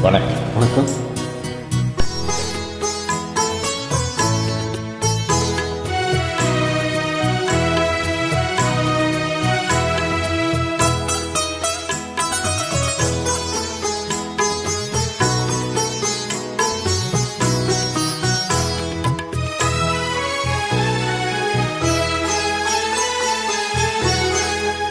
வணக்கம். வணக்கம்.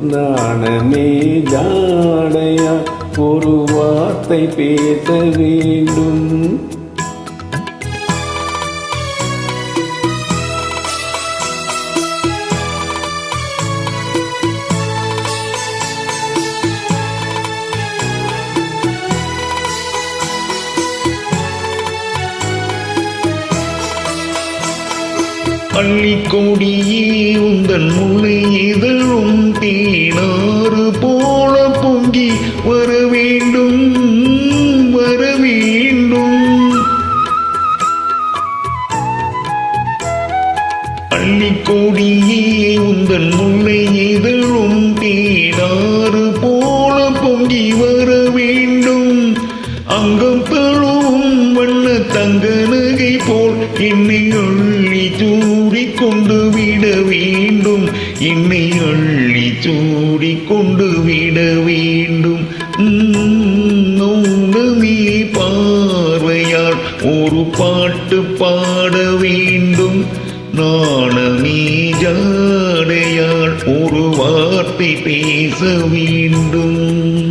நாணமே ஜாடையா ஒரு வார்த்தை பேச வேண்டும். அள்ளி கொடியே உந்தன் முளை இதழும் தேனாறு போல பொங்கி வர வேண்டும் வர வேண்டும். அள்ளி கொடியே உந்தன் முல்லை இதழும் தேனாறு போல பொங்கி வர வேண்டும். அங்கம் தழுவும் வண்ண தங்க நகை போல் என்னை அள்ளி தூ கொண்டு விட வேண்டும் என்னை அள்ளி சூடி கொண்டு விட வேண்டும் நீ பார்வையால் ஒரு பாட்டு பாட வேண்டும் நாணமே ஜாடையால் ஒரு வார்த்தை பேச வேண்டும்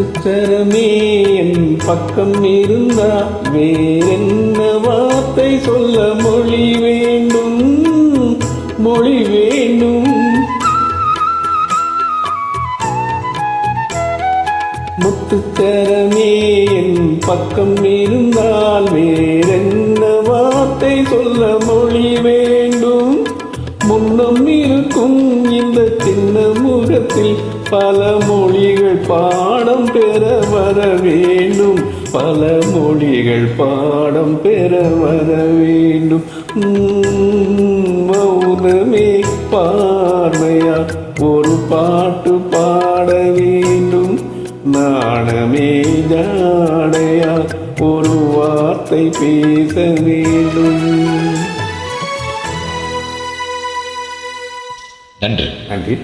முத்துச்சரமே என் பக்கம் இருந்தா வேறென்ன வார்த்தை சொல்ல மொழி வேண்டும்? மொழி வேண்டும். முத்துச்சரமே என் பக்கம் இருந்தால் வேறென்ன வார்த்தை சொல்ல மொழி வேண்டும்? முன்னம் இருக்கும் இந்த சின்ன முகத்தில் பல மொழிகள் பாடம் பெற வர வேண்டும். பல மொழிகள் பாடம் பெற வர வேண்டும். மௌனமே பார்வையா ஒரு பாட்டு பாட வேண்டும். நாணமே ஜாடையா ஒரு வார்த்தை பேச வேண்டும். நன்றி. நன்றி.